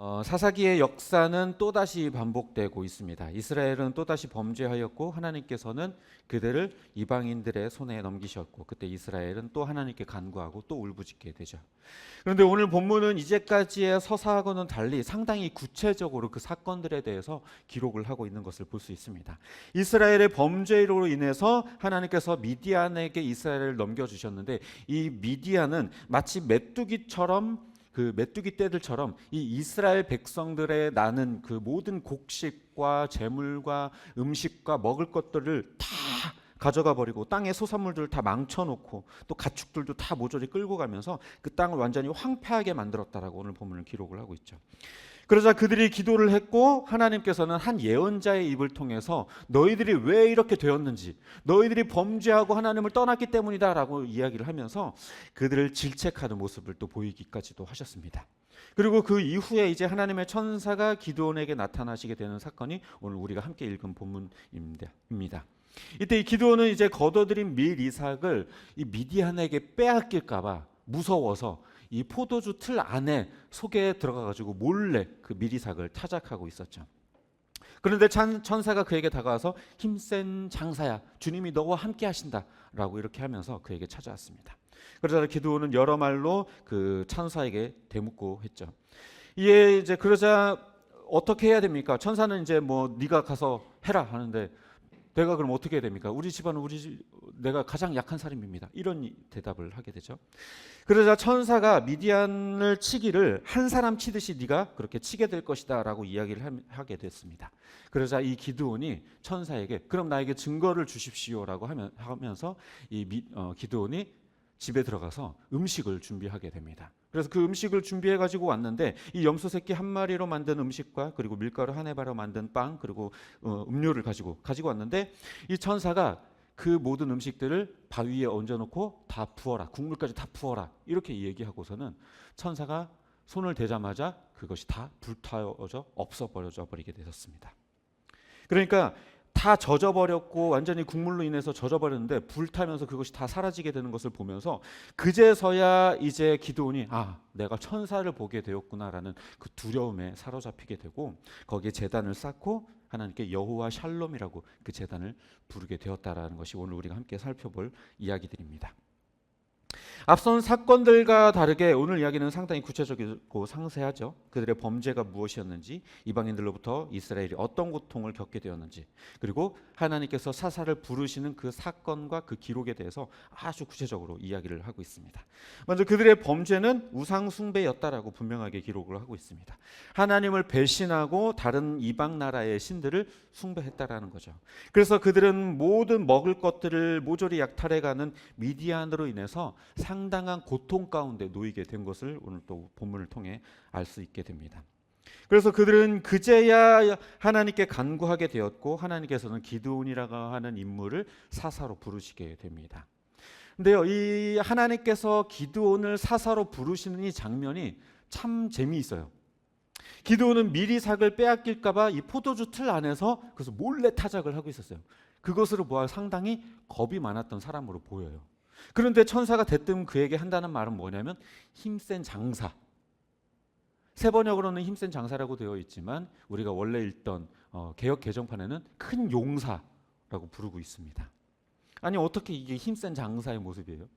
어, 사사기의 역사는 또다시 반복되고 있습니다. 이스라엘은 또다시 범죄하였고 하나님께서는 그들을 이방인들의 손에 넘기셨고 그때 이스라엘은 또 하나님께 간구하고 또 울부짖게 되죠. 그런데 오늘 본문은 이제까지의 서사하고는 달리 상당히 구체적으로 그 사건들에 대해서 기록을 하고 있는 것을 볼 수 있습니다. 이스라엘의 범죄로 인해서 하나님께서 미디안에게 이스라엘을 넘겨 주셨는데 이 미디안은 마치 메뚜기처럼 그 메뚜기 떼들처럼 이 이스라엘 백성들의 나는 그 모든 곡식과 재물과 음식과 먹을 것들을 다 가져가 버리고 땅의 소산물들을 다 망쳐놓고 또 가축들도 다 모조리 끌고 가면서 그 땅을 완전히 황폐하게 만들었다라고 오늘 본문을 기록을 하고 있죠. 그러자 그들이 기도를 했고 하나님께서는 한 예언자의 입을 통해서 너희들이 왜 이렇게 되었는지 너희들이 범죄하고 하나님을 떠났기 때문이다라고 이야기를 하면서 그들을 질책하는 모습을 또 보이기까지도 하셨습니다. 그리고 그 이후에 이제 하나님의 천사가 기드온에게 나타나시게 되는 사건이 오늘 우리가 함께 읽은 본문입니다. 이때 이 기드온은 이제 거둬들인 밀 이삭을 이 미디안에게 빼앗길까봐 무서워서 이 포도주 틀 안에 속에 들어가 가지고 몰래 그 미리삭을 타작하고 있었죠. 그런데 찬- 천사가 그에게 다가와서 힘센 장사야 주님이 너와 함께 하신다라고 이렇게 하면서 그에게 찾아왔습니다. 그러자 기드온은 여러 말로 그 천사에게 대묻고 했죠. 이에 이제 그러자 어떻게 해야 됩니까? 천사는 이제 뭐 네가 가서 해라 하는데 내가 그럼 어떻게 됩니까? 우리 집안은 우리 집, 내가 가장 약한 사람입니다. 이런 이- 대답을 하게 되죠. 그러자 천사가 미디안을 치기를 한 사람 치듯이 네가 그렇게 치게 될 것이다라고 이야기를 함- 하게 됐습니다. 그러자 이 기드온이 천사에게 그럼 나에게 증거를 주십시오라고 하면, 하면서 이 미, 어, 기드온이 집에 들어가서 음식을 준비하게 됩니다. 그래서 그 음식을 준비해 가지고 왔는데 이 염소 새끼 한 마리로 만든 음식과 그리고 밀가루 한 해바로 만든 빵 그리고 어, 음료를 가지고 가지고 왔는데 이 천사가 그 모든 음식들을 바위에 얹어놓고 다 부어라 국물까지 다 부어라 이렇게 얘기하고서는 천사가 손을 대자마자 그것이 다 불타져 없어버려져 버리게 되었습니다. 그러니까 다 젖어버렸고 완전히 국물로 인해서 젖어버렸는데 불타면서 그것이 다 사라지게 되는 것을 보면서 그제서야 이제 기도원이 아 내가 천사를 보게 되었구나라는 그 두려움에 사로잡히게 되고 거기에 재단을 쌓고 하나님께 여호와 샬롬이라고 그 재단을 부르게 되었다라는 것이 오늘 우리가 함께 살펴볼 이야기들입니다. 앞선 사건들과 다르게 오늘 이야기는 상당히 구체적이고 상세하죠. 그들의 범죄가 무엇이었는지, 이방인들로부터 이스라엘이 어떤 고통을 겪게 되었는지, 그리고 하나님께서 사사를 부르시는 그 사건과 그 기록에 대해서 아주 구체적으로 이야기를 하고 있습니다. 먼저 그들의 범죄는 우상 숭배였다라고 분명하게 기록을 하고 있습니다. 하나님을 배신하고 다른 이방 나라의 신들을 숭배했다라는 거죠. 그래서 그들은 모든 먹을 것들을 모조리 약탈해가는 미디안으로 인해서 상 당한 고통 가운데 놓이게 된 것을 오늘 또 본문을 통해 알 수 있게 됩니다. 그래서 그들은 그제야 하나님께 간구하게 되었고 하나님께서는 기드온이라고 하는 인물을 사사로 부르시게 됩니다. 근데요, 이 하나님께서 기드온을 사사로 부르시는 이 장면이 참 재미있어요. 기드온은 미리 삭을 빼앗길까봐 이 포도주 틀 안에서 그래서 몰래 타작을 하고 있었어요. 그것으로 보아 상당히 겁이 많았던 사람으로 보여요. 그런데 천사가 대뜸 그에게 한다는 말은 뭐냐면 힘센 장사. 세 번역으로는 힘센 장사라고 되어 있지만 우리가 원래 읽던 어, 개혁 개정판에는 큰 용사라고 부르고 있습니다. 아니 어떻게 이게 힘센 장사의 모습이에요?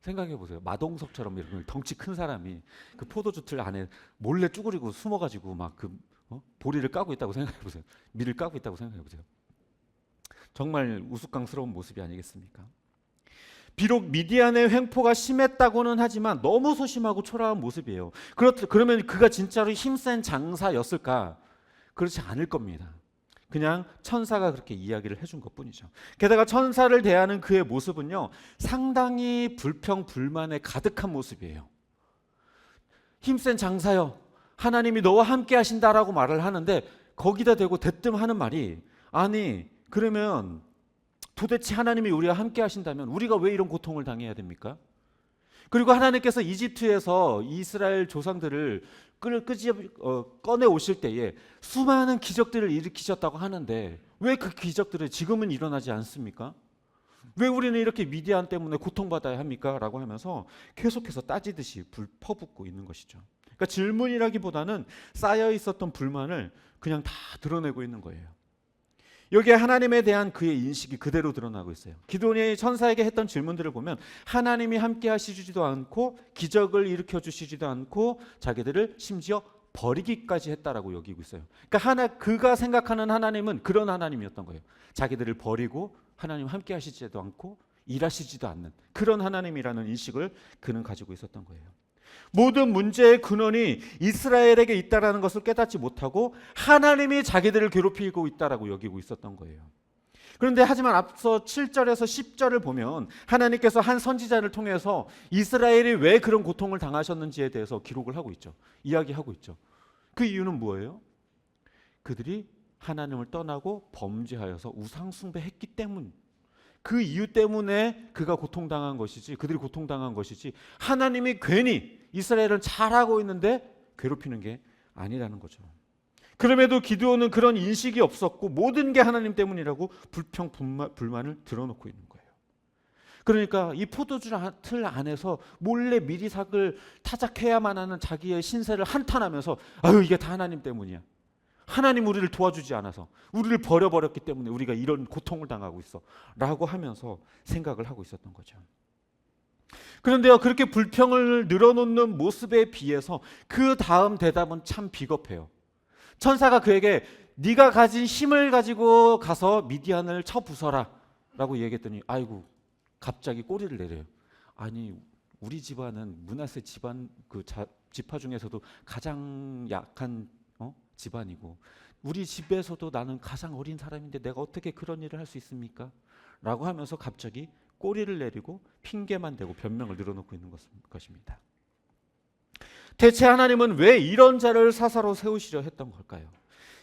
생각해 보세요. 마동석처럼 이렇게 덩치 큰 사람이 그 포도주 틀 안에 몰래 쭈그리고 숨어가지고 막그 어? 보리를 까고 있다고 생각해 보세요. 밀을 까고 있다고 생각해 보세요. 정말 우스꽝스러운 모습이 아니겠습니까? 비록 미디안의 횡포가 심했다고는 하지만 너무 소심하고 초라한 모습이에요. 그렇 그러면 그가 진짜로 힘센 장사였을까? 그렇지 않을 겁니다. 그냥 천사가 그렇게 이야기를 해준 것 뿐이죠. 게다가 천사를 대하는 그의 모습은요 상당히 불평 불만에 가득한 모습이에요. 힘센 장사여, 하나님이 너와 함께 하신다라고 말을 하는데 거기다 대고 대뜸 하는 말이 아니 그러면 도대체 하나님이 우리와 함께 하신다면 우리가 왜 이런 고통을 당해야 됩니까? 그리고 하나님께서 이집트에서 이스라엘 조상들을 끌 끄지 어, 꺼내 오실 때에 수많은 기적들을 일으키셨다고 하는데 왜 그 기적들이 지금은 일어나지 않습니까? 왜 우리는 이렇게 미디안 때문에 고통받아야 합니까? 라고 하면서 계속해서 따지듯이 불 퍼붓고 있는 것이죠. 그러니까 질문이라기보다는 쌓여 있었던 불만을 그냥 다 드러내고 있는 거예요. 여기에 하나님에 대한 그의 인식이 그대로 드러나고 있어요. 기도니 천사에게 했던 질문들을 보면 하나님이 함께 하시지도 않고 기적을 일으켜 주시지도 않고 자기들을 심지어 버리기까지 했다라고 여기고 있어요. 그러니까 하나 그가 생각하는 하나님은 그런 하나님이었던 거예요. 자기들을 버리고 하나님 함께 하시지도 않고 일하시지도 않는 그런 하나님이라는 인식을 그는 가지고 있었던 거예요. 모든 문제의 근원이 이스라엘에게 있다라는 것을 깨닫지 못하고 하나님이 자기들을 괴롭히고 있다라고 여기고 있었던 거예요. 그런데 하지만 앞서 7절에서 10절을 보면 하나님께서 한 선지자를 통해서 이스라엘이 왜 그런 고통을 당하셨는지에 대해서 기록을 하고 있죠. 이야기하고 있죠. 그 이유는 뭐예요? 그들이 하나님을 떠나고 범죄하여서 우상 숭배했기 때문. 그 이유 때문에 그가 고통당한 것이지 그들이 고통당한 것이지 하나님이 괜히 이스라엘은 잘하고 있는데 괴롭히는 게 아니라는 거죠. 그럼에도 기드온은 그런 인식이 없었고 모든 게 하나님 때문이라고 불평 불만 을 드러놓고 있는 거예요. 그러니까 이 포도주 틀 안에서 몰래 미리삭을 타작해야만 하는 자기의 신세를 한탄하면서 아유 이게 다 하나님 때문이야. 하나님 우리를 도와주지 않아서 우리를 버려버렸기 때문에 우리가 이런 고통을 당하고 있어 라고 하면서 생각을 하고 있었던 거죠. 그런데요 그렇게 불평을 늘어놓는 모습에 비해서 그 다음 대답은 참 비겁해요. 천사가 그에게 네가 가진 힘을 가지고 가서 미디안을 쳐 부숴라 라고 얘기했더니 아이고 갑자기 꼬리를 내려요. 아니 우리 집안은 문하세 집안 그 자, 지파 중에서도 가장 약한 어? 집안이고 우리 집에서도 나는 가장 어린 사람인데 내가 어떻게 그런 일을 할 수 있습니까? 라고 하면서 갑자기 꼬리를 내리고 핑계만 대고 변명을 늘어놓고 있는 것입니다. 대체 하나님은 왜 이런 자를 사사로 세우시려 했던 걸까요?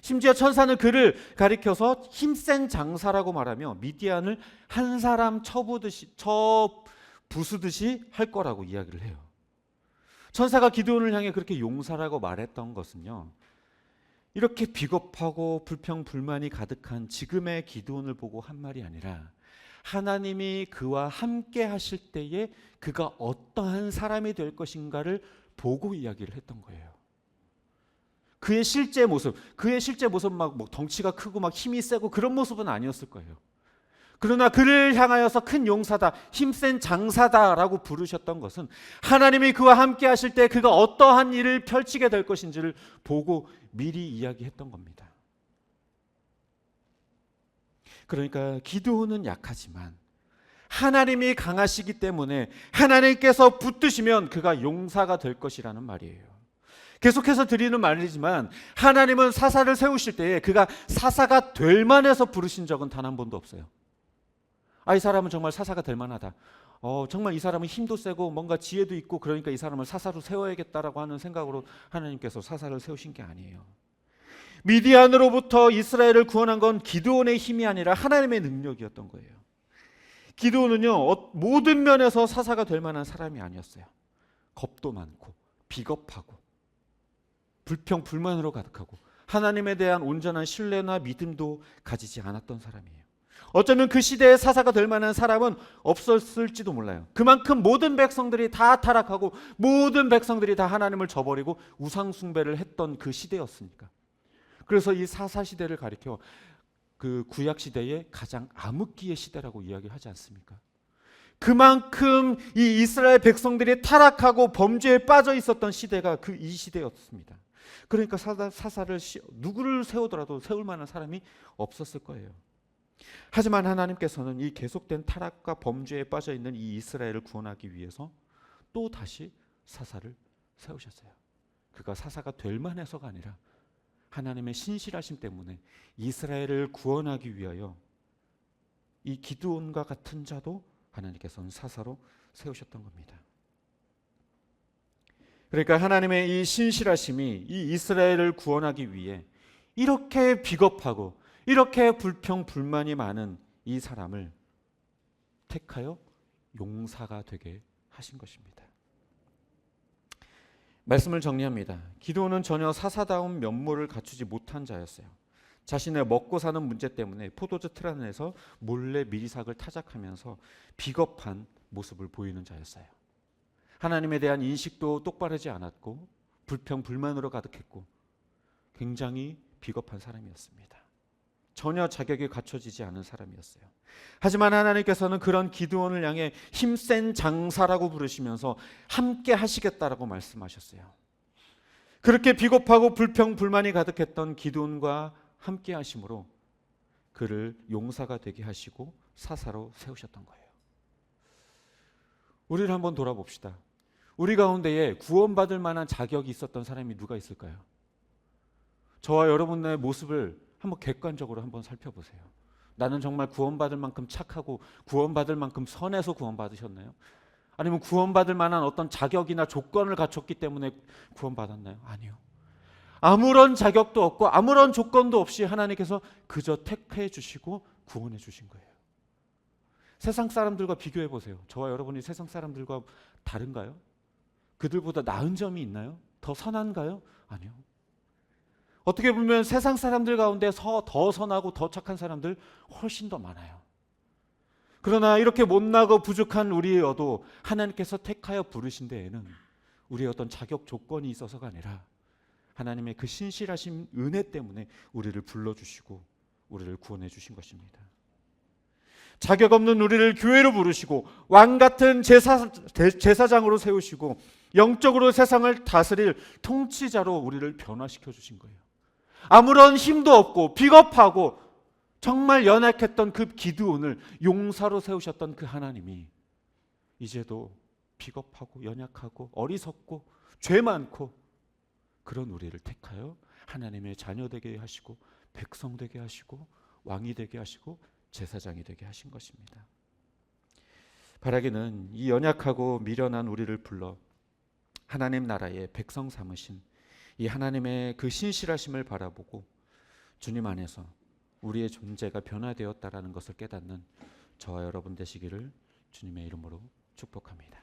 심지어 천사는 그를 가리켜서 힘센 장사라고 말하며 미디안을 한 사람 쳐부듯이 쳐 부수듯이 할 거라고 이야기를 해요. 천사가 기드온을 향해 그렇게 용사라고 말했던 것은요. 이렇게 비겁하고 불평 불만이 가득한 지금의 기드온을 보고 한 말이 아니라 하나님이 그와 함께 하실 때에 그가 어떠한 사람이 될 것인가를 보고 이야기를 했던 거예요. 그의 실제 모습, 그의 실제 모습 막뭐 덩치가 크고 막 힘이 세고 그런 모습은 아니었을 거예요. 그러나 그를 향하여서 큰 용사다, 힘센 장사다라고 부르셨던 것은 하나님이 그와 함께 하실 때 그가 어떠한 일을 펼치게 될 것인지를 보고 미리 이야기했던 겁니다. 그러니까 기도는 약하지만 하나님이 강하시기 때문에 하나님께서 붙드시면 그가 용사가 될 것이라는 말이에요. 계속해서 드리는 말이지만 하나님은 사사를 세우실 때에 그가 사사가 될 만해서 부르신 적은 단 한 번도 없어요. 아, 이 사람은 정말 사사가 될 만하다. 어, 정말 이 사람은 힘도 세고 뭔가 지혜도 있고 그러니까 이 사람을 사사로 세워야겠다라고 하는 생각으로 하나님께서 사사를 세우신 게 아니에요. 미디안으로부터 이스라엘을 구원한 건 기드온의 힘이 아니라 하나님의 능력이었던 거예요. 기드온은요 어, 모든 면에서 사사가 될 만한 사람이 아니었어요. 겁도 많고 비겁하고 불평 불만으로 가득하고 하나님에 대한 온전한 신뢰나 믿음도 가지지 않았던 사람이에요. 어쩌면 그 시대에 사사가 될 만한 사람은 없었을지도 몰라요. 그만큼 모든 백성들이 다 타락하고 모든 백성들이 다 하나님을 저버리고 우상 숭배를 했던 그 시대였으니까. 그래서 이 사사 시대를 가리켜 그 구약 시대의 가장 암흑기의 시대라고 이야기하지 않습니까? 그만큼 이 이스라엘 백성들이 타락하고 범죄에 빠져 있었던 시대가 그 이 시대였습니다. 그러니까 사사, 사사를 누구를 세우더라도 세울 만한 사람이 없었을 거예요. 하지만 하나님께서는 이 계속된 타락과 범죄에 빠져 있는 이 이스라엘을 구원하기 위해서 또 다시 사사를 세우셨어요. 그가 사사가 될 만해서가 아니라 하나님의 신실하심 때문에 이스라엘을 구원하기 위하여 이 기드온과 같은 자도 하나님께서는 사사로 세우셨던 겁니다. 그러니까 하나님의 이 신실하심이 이 이스라엘을 구원하기 위해 이렇게 비겁하고 이렇게 불평 불만이 많은 이 사람을 택하여 용사가 되게 하신 것입니다. 말씀을 정리합니다. 기도는 전혀 사사다운 면모를 갖추지 못한 자였어요. 자신의 먹고 사는 문제 때문에 포도주 틀 안에서 몰래 미리삭을 타작하면서 비겁한 모습을 보이는 자였어요. 하나님에 대한 인식도 똑바르지 않았고 불평 불만으로 가득했고 굉장히 비겁한 사람이었습니다. 전혀 자격이 갖춰지지 않은 사람이었어요. 하지만 하나님께서는 그런 기드온을 향해 힘센 장사라고 부르시면서 함께 하시겠다라고 말씀하셨어요. 그렇게 비겁하고 불평 불만이 가득했던 기드온과 함께 하심으로 그를 용사가 되게 하시고 사사로 세우셨던 거예요. 우리를 한번 돌아봅시다. 우리 가운데에 구원받을 만한 자격이 있었던 사람이 누가 있을까요? 저와 여러분의 모습을 한번 객관적으로 한번 살펴보세요. 나는 정말 구원받을 만큼 착하고 구원받을 만큼 선해서 구원받으셨나요? 아니면 구원받을 만한 어떤 자격이나 조건을 갖췄기 때문에 구원받았나요? 아니요. 아무런 자격도 없고 아무런 조건도 없이 하나님께서 그저 택해 주시고 구원해 주신 거예요. 세상 사람들과 비교해 보세요. 저와 여러분이 세상 사람들과 다른가요? 그들보다 나은 점이 있나요? 더 선한가요? 아니요. 어떻게 보면 세상 사람들 가운데 서- 더 선하고 더 착한 사람들 훨씬 더 많아요. 그러나 이렇게 못나고 부족한 우리여도 하나님께서 택하여 부르신 데에는 우리의 어떤 자격 조건이 있어서가 아니라 하나님의 그 신실하신 은혜 때문에 우리를 불러주시고 우리를 구원해 주신 것입니다. 자격 없는 우리를 교회로 부르시고 왕 같은 제사, 대- 제사장으로 세우시고 영적으로 세상을 다스릴 통치자로 우리를 변화시켜 주신 거예요. 아무런 힘도 없고 비겁하고 정말 연약했던 그 기드온을 용사로 세우셨던 그 하나님이 이제도 비겁하고 연약하고 어리석고 죄 많고 그런 우리를 택하여 하나님의 자녀 되게 하시고 백성 되게 하시고 왕이 되게 하시고 제사장이 되게 하신 것입니다. 바라기는 이 연약하고 미련한 우리를 불러 하나님 나라의 백성 삼으신 이 하나님의 그 신실하심을 바라보고 주님 안에서 우리의 존재가 변화되었다라는 것을 깨닫는 저와 여러분 되시기를 주님의 이름으로 축복합니다.